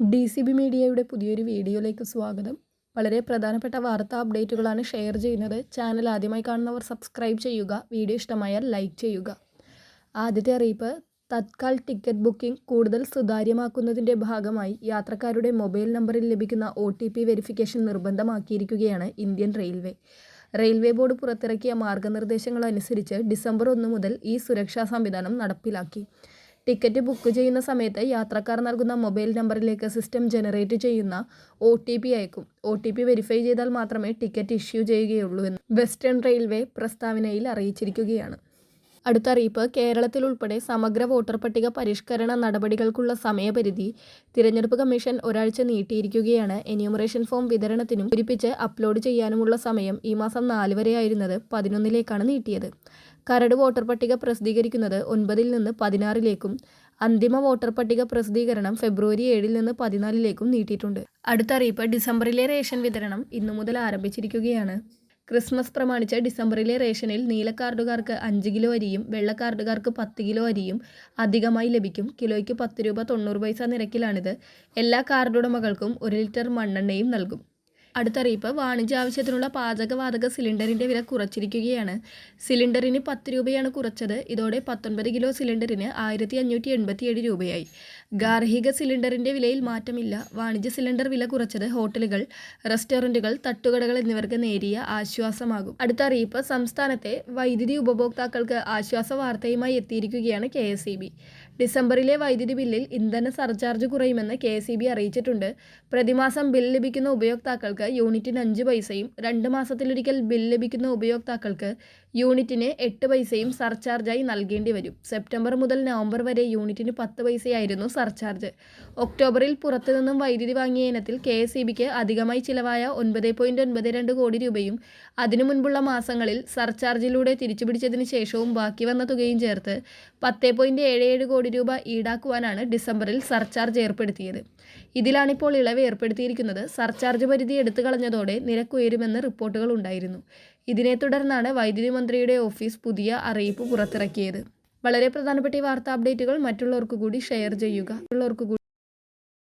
D C B മീഡിയയുടെ പുതിയൊരു വീഡിയോയിലേക്ക് സ്വാഗതം. വളരെ പ്രധാനപ്പെട്ട വാർത്താ അപ്ഡേറ്റുകളാണ് ഷെയർ ചെയ്യുന്നത്. ചാനൽ ആദ്യമായി കാണുന്നവർ സബ്സ്ക്രൈബ് ചെയ്യുക വീഡിയോ ഇഷ്ടമായാൽ ലൈക്ക് ചെയ്യുക. ആദ്യത്തെ അറിയിപ്പ് തത്കാൽ ടിക്കറ്റ് ബുക്കിംഗ് കൂടുതൽ സുതാര്യമാക്കുന്നതിന്റെ ഭാഗമായി യാത്രക്കാരുടെ മൊബൈൽ നമ്പറിൽ ലഭിക്കുന്ന ഒ ടി പി വെരിഫിക്കേഷൻ നിർബന്ധമാക്കിയിരിക്കുകയാണ് ഇന്ത്യൻ റെയിൽവേ. റെയിൽവേ ബോർഡ് പുറത്തിറക്കിയ മാർഗനിർദ്ദേശങ്ങൾ അനുസരിച്ച് ഡിസംബർ ഒന്ന് മുതൽ ഈ സുരക്ഷാ സംവിധാനം നടപ്പിലാക്കി. ടിക്കറ്റ് ബുക്ക് ചെയ്യുന്ന സമയത്ത് യാത്രക്കാർ നൽകുന്ന മൊബൈൽ നമ്പറിലേക്ക് സിസ്റ്റം ജനറേറ്റ് ചെയ്യുന്ന ഒ ടി പി അയക്കും. ഒ ടി പി വെരിഫൈ ചെയ്താൽ മാത്രമേ ടിക്കറ്റ് ഇഷ്യൂ ചെയ്യുകയുള്ളൂ എന്ന് വെസ്റ്റേൺ റെയിൽവേ പ്രസ്താവനയിൽ അറിയിച്ചിരിക്കുകയാണ്. അടുത്ത അറിയിപ്പ് കേരളത്തിൽ ഉൾപ്പെടെ സമഗ്ര വോട്ടർ പട്ടിക പരിഷ്കരണ നടപടികൾക്കുള്ള സമയപരിധി തിരഞ്ഞെടുപ്പ് കമ്മീഷൻ ഒരാഴ്ച നീട്ടിയിരിക്കുകയാണ്. എന്യൂമറേഷൻ ഫോം വിതരണത്തിനും പൂരിപ്പിച്ച് അപ്ലോഡ് ചെയ്യാനുമുള്ള സമയം ഈ മാസം നാല് വരെയായിരുന്നത് പതിനൊന്നിലേക്കാണ് നീട്ടിയത്. കരട് വോട്ടർ പട്ടിക പ്രസിദ്ധീകരിക്കുന്നത് ഒൻപതിൽ നിന്ന് പതിനാറിലേക്കും അന്തിമ വോട്ടർ പട്ടിക പ്രസിദ്ധീകരണം ഫെബ്രുവരി ഏഴിൽ നിന്ന് പതിനാലിലേക്കും നീട്ടിയിട്ടുണ്ട്. അടുത്ത അറിയിപ്പ് ഡിസംബറിലെ റേഷൻ വിതരണം ഇന്നു മുതൽ ആരംഭിച്ചിരിക്കുകയാണ്. ക്രിസ്മസ് പ്രമാണിച്ച് ഡിസംബറിലെ റേഷനിൽ നീല കാർഡുകാർക്ക് അഞ്ച് കിലോ അരിയും വെള്ള കാർഡുകാർക്ക് പത്ത് കിലോ അരിയും അധികമായി ലഭിക്കും. കിലോയ്ക്ക് പത്ത് രൂപ തൊണ്ണൂറ് പൈസ നിരക്കിലാണിത്. എല്ലാ കാർഡുടമകൾക്കും ഒരു ലിറ്റർ മണ്ണെണ്ണയും നൽകും. അടുത്ത അറിയിപ്പ് വാണിജ്യ ആവശ്യത്തിനുള്ള പാചകവാതക സിലിണ്ടറിന്റെ വില കുറച്ചിരിക്കുകയാണ്. സിലിണ്ടറിന് പത്ത് രൂപയാണ് കുറച്ചത്. ഇതോടെ പത്തൊൻപത് കിലോ സിലിണ്ടറിന് ആയിരത്തി അഞ്ഞൂറ്റി എൺപത്തിയേഴ് രൂപയായി. ഗാർഹിക സിലിണ്ടറിന്റെ വിലയിൽ മാറ്റമില്ല. വാണിജ്യ സിലിണ്ടർ വില കുറച്ചത് ഹോട്ടലുകൾ റെസ്റ്റോറന്റുകൾ തട്ടുകടകൾ എന്നിവർക്ക് നേരിയ ആശ്വാസമാകും. അടുത്ത അറിയിപ്പ് സംസ്ഥാനത്തെ വൈദ്യുതി ഉപഭോക്താക്കൾക്ക് ആശ്വാസ വാർത്തയുമായി എത്തിയിരിക്കുകയാണ് കെ എസ് ഇ ബി. ഡിസംബറിലെ വൈദ്യുതി ബില്ലിൽ ഇന്ധന സർചാർജ് കുറയുമെന്ന് കെ എസ് ഇ ബി അറിയിച്ചിട്ടുണ്ട്. പ്രതിമാസം ബിൽ ലഭിക്കുന്ന ഉപയോക്താക്കൾക്ക് യൂണിറ്റിന് അഞ്ച് പൈസയും രണ്ട് മാസത്തിലൊരിക്കൽ ബിൽ ലഭിക്കുന്ന ഉപയോക്താക്കൾക്ക് യൂണിറ്റിന് എട്ട് പൈസയും സർചാർജായി നൽകേണ്ടി വരും. സെപ്റ്റംബർ മുതൽ നവംബർ വരെ യൂണിറ്റിന് പത്ത് പൈസയായിരുന്നു സർചാർജ്. ഒക്ടോബറിൽ പുറത്തുനിന്നും വൈദ്യുതി വാങ്ങിയ ഇനത്തിൽ കെ എസ് ഇ ബിക്ക് അധികമായി ചിലവായ ഒൻപത് പോയിന്റ് ഒൻപത് രണ്ട് കോടി രൂപയും അതിനു മുൻപുള്ള മാസങ്ങളിൽ സർചാർജിലൂടെ തിരിച്ചുപിടിച്ചതിന് ശേഷവും ബാക്കി വന്ന തുകയും ചേർത്ത് പത്ത് പോയിന്റ് ഏഴ് ഏഴ് കോടി രൂപ ഈടാക്കുവാനാണ് ഡിസംബറിൽ സർചാർജ് ഏർപ്പെടുത്തിയത്. ഇതിലാണിപ്പോൾ ഇളവ് ഏർപ്പെടുത്തിയിരിക്കുന്നത്. സർചാർജ് പരിധി എടുത്തു കളഞ്ഞതോടെ നിരക്കുയരുമെന്ന് റിപ്പോർട്ടുകൾ ഉണ്ടായിരുന്നു. ഇതിനെ തുടർന്നാണ് വൈദ്യുതി മന്ത്രിയുടെ ഓഫീസ് പുതിയ അറിയിപ്പ് പുറത്തിറക്കിയത്. വളരെ പ്രധാനപ്പെട്ട ഈ വാർത്താ അപ്ഡേറ്റുകൾ മറ്റുള്ളവർക്ക് കൂടി ഷെയർ ചെയ്യുക. മറ്റുള്ളവർക്ക്